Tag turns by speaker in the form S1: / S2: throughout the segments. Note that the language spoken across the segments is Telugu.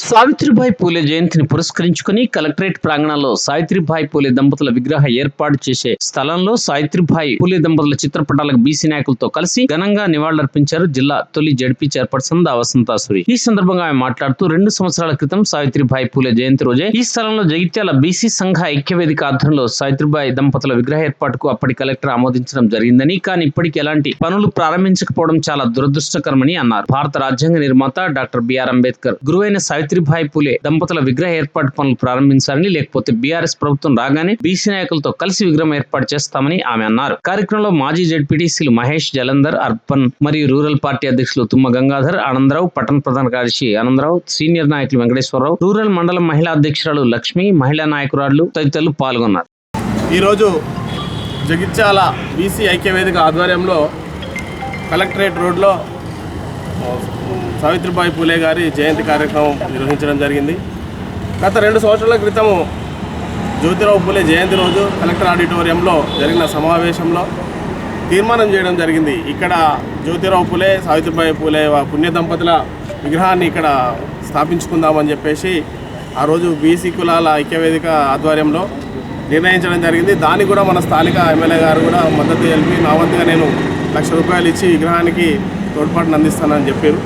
S1: సావిత్రిబాయి పూలే జయంతిని పురస్కరించుకుని కలెక్టరేట్ ప్రాంగణంలో సావిత్రిబాయి పూలే దంపతుల విగ్రహ ఏర్పాటు చేసే స్థలంలో సావిత్రిబాయి పూలే దంపతుల చిత్రపటాలకు బీసీ నాయకులతో కలిసి ఘనంగా నివాళులర్పించారు జిల్లా తొలి జడ్పీ చైర్పర్సన్ దావసంతాసురి ఈ సందర్భంగా ఆమె మాట్లాడుతూ రెండు సంవత్సరాల క్రితం సావిత్రిబాయి పూలే జయంతి రోజే ఈ స్థలంలో జగిత్యాల బీసీ సంఘ ఐక్యవేదిక ఆధ్వర్యంలో సావిత్రిబాయి దంపతుల విగ్రహ ఏర్పాటుకు అప్పటి కలెక్టర్ ఆమోదించడం జరిగిందని కానీ ఇప్పటికి ఎలాంటి పనులు ప్రారంభించకపోవడం చాలా దురదృష్టకరమని అన్నారు. భారత రాజ్యాంగ నిర్మాత డాక్టర్ బిఆర్ అంబేద్కర్ గురువైన సావిత్రిబాయి పూలే దంపతుల విగ్రహ ఏర్పాటు పనులు ప్రారంభించాలని లేకపోతే బీఆర్ఎస్ ప్రభుత్వం రాగానే బీసీ నాయకులతో కలిసి విగ్రహం ఏర్పాటు చేస్తామని ఆమె అన్నారు. కార్యక్రమంలో మాజీ జడ్పీటీసీలు మహేష్ జలంధర్ అర్పన్ మరియు రూరల్ పార్టీ అధ్యక్షులు తుమ్మ గంగాధర్ ఆనందరావు పట్టణ ప్రధాన కార్యదర్శి ఆనందరావు సీనియర్ నాయకులు వెంకటేశ్వరరావు రూరల్ మండలం మహిళా అధ్యక్షురాలు లక్ష్మి మహిళా నాయకురాళ్ళు తదితరులు పాల్గొన్నారు.
S2: ఈరోజు జగిత్యాల బీసీ ఐక్యవేదిక ఆధ్వర్యంలో కలెక్టరేట్ రోడ్లో సావిత్రిబాయి పూలే గారి జయంతి కార్యక్రమం నిర్వహించడం జరిగింది. గత రెండు సంవత్సరాల క్రితము జ్యోతిరావు పూలే జయంతి రోజు కలెక్టర్ ఆడిటోరియంలో జరిగిన సమావేశంలో తీర్మానం చేయడం జరిగింది. ఇక్కడ జ్యోతిరావు పూలే సావిత్రిబాయి పూలే పుణ్య దంపతుల విగ్రహాన్ని ఇక్కడ స్థాపించుకుందామని చెప్పేసి ఆ రోజు బీసీ కులాల ఐక్యవేదిక ఆధ్వర్యంలో నిర్ణయించడం జరిగింది. దానికి కూడా మన స్థానిక ఎమ్మెల్యే గారు కూడా మద్దతు తెలిపి నా వంతుగా నేను లక్ష రూపాయలు ఇచ్చి విగ్రహానికి తోడ్పాటును అందిస్తానని చెప్పారు.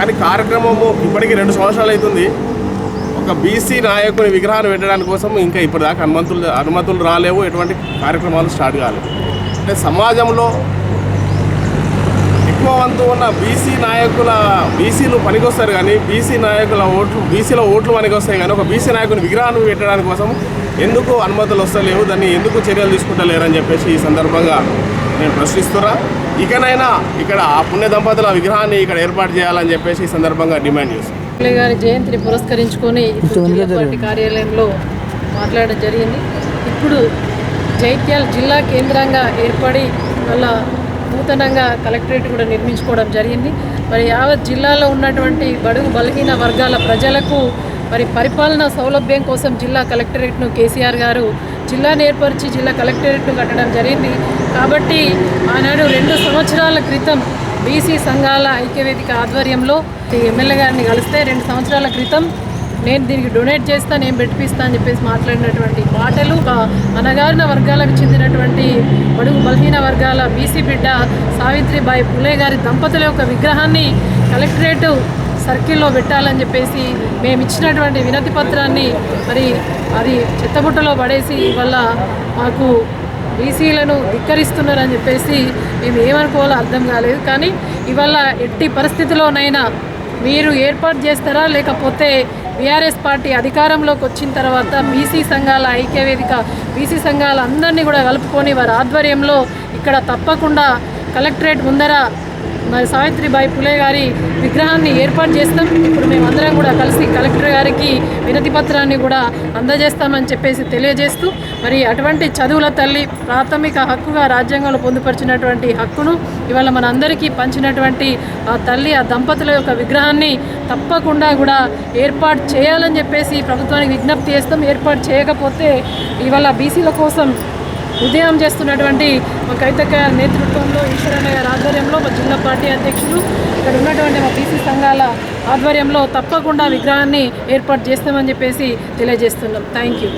S2: కానీ కార్యక్రమము ఇప్పటికీ రెండు సంవత్సరాలు అవుతుంది. ఒక బీసీ నాయకుని విగ్రహాన్ని పెట్టడానికి కోసం ఇంకా ఇప్పటిదాకా అనుమతులు అనుమతులు రాలేవు. ఎటువంటి కార్యక్రమాలు స్టార్ట్ కాలేదు. అంటే సమాజంలో ఎక్కువ వంతు ఉన్న బీసీ నాయకుల బీసీలు పనికొస్తారు కానీ బీసీ నాయకుల ఓట్లు బీసీలో ఓట్లు పనికొస్తాయి కానీ ఒక బీసీ నాయకుని విగ్రహాన్ని పెట్టడానికి కోసం ఎందుకు అనుమతులు వస్తలేవు? దాన్ని ఎందుకు చర్యలు తీసుకుంటలేరని చెప్పేసి ఈ సందర్భంగా నేను ప్రశ్నిస్తున్నా. ఇకనైనా ఇక్కడ ఆ పుణ్య దంపతుల విగ్రహాన్ని ఇక్కడ ఏర్పాటు చేయాలని చెప్పేసి ఈ సందర్భంగా డిమాండ్ చేస్తున్నాను
S3: గారి జయంతిని పురస్కరించుకొని పార్టీ కార్యాలయంలో మాట్లాడడం జరిగింది. ఇప్పుడు జైత్యాల జిల్లా కేంద్రంగా ఏర్పడి వల్ల నూతనంగా కలెక్టరేట్ కూడా నిర్మించుకోవడం జరిగింది. మరి యావత్ జిల్లాలో ఉన్నటువంటి బడుగు బలహీన వర్గాల ప్రజలకు మరి పరిపాలన సౌలభ్యం కోసం జిల్లా కలెక్టరేట్ను కేసీఆర్ గారు జిల్లాను ఏర్పరిచి జిల్లా కలెక్టరేట్ను కట్టడం జరిగింది. కాబట్టి ఆనాడు రెండు సంవత్సరాల క్రితం బీసీ సంఘాల ఐక్యవేదిక ఆధ్వర్యంలో ఎమ్మెల్యే గారిని కలిస్తే రెండు సంవత్సరాల క్రితం నేను దీనికి డొనేట్ చేస్తా నేను పెట్టిపిస్తా అని చెప్పేసి మాట్లాడినటువంటి మాటలు అనగారిన వర్గాలకు చెందినటువంటి బడుగు బలహీన వర్గాల బీసీ బిడ్డ సావిత్రిబాయి పులే గారి దంపతుల యొక్క విగ్రహాన్ని కలెక్టరేట్ సర్కిల్లో పెట్టాలని చెప్పేసి మేము ఇచ్చినటువంటి వినతి పత్రాన్ని మరి అది చెత్తబుట్టలో పడేసి వల్ల మాకు బీసీలను ధిక్కరిస్తున్నారని చెప్పేసి మేము ఏమనుకోవాలో అర్థం కాలేదు. కానీ ఇవాళ ఎట్టి పరిస్థితిలోనైనా మీరు ఏర్పాటు చేస్తారా? లేకపోతే బీఆర్ఎస్ పార్టీ అధికారంలోకి వచ్చిన తర్వాత బీసీ సంఘాల ఐక్యవేదిక బీసీ సంఘాల అందరినీ కూడా కలుపుకొని వారి ఆధ్వర్యంలో ఇక్కడ తప్పకుండా కలెక్టరేట్ ముందర మరి సావిత్రిబాయి పులే గారి విగ్రహాన్ని ఏర్పాటు చేస్తాం. ఇప్పుడు మేమందరం కూడా కలిసి కలెక్టర్ గారికి వినతి పత్రాన్ని కూడా అందజేస్తామని చెప్పేసి తెలియజేస్తూ మరి అటువంటి చదువుల తల్లి ప్రాథమిక హక్కుగా రాజ్యాంగంలో పొందుపరిచినటువంటి హక్కును ఇవాళ మనందరికీ పంచినటువంటి ఆ తల్లి ఆ దంపతుల యొక్క విగ్రహాన్ని తప్పకుండా కూడా ఏర్పాటు చేయాలని చెప్పేసి ప్రభుత్వానికి విజ్ఞప్తి చేస్తాం. ఏర్పాటు చేయకపోతే ఇవాళ బీసీల కోసం ఉదయం చేస్తున్నటువంటి మా కైతక నేతృత్వంలో ఈశ్వరయ్య గారి ఆధ్వర్యంలో మా జిల్లా పార్టీ అధ్యక్షులు ఇక్కడ ఉన్నటువంటి మా బీసీ సంఘాల ఆధ్వర్యంలో తప్పకుండా విగ్రహాన్ని ఏర్పాటు చేస్తామని చెప్పేసి తెలియజేస్తున్నాం. Thank you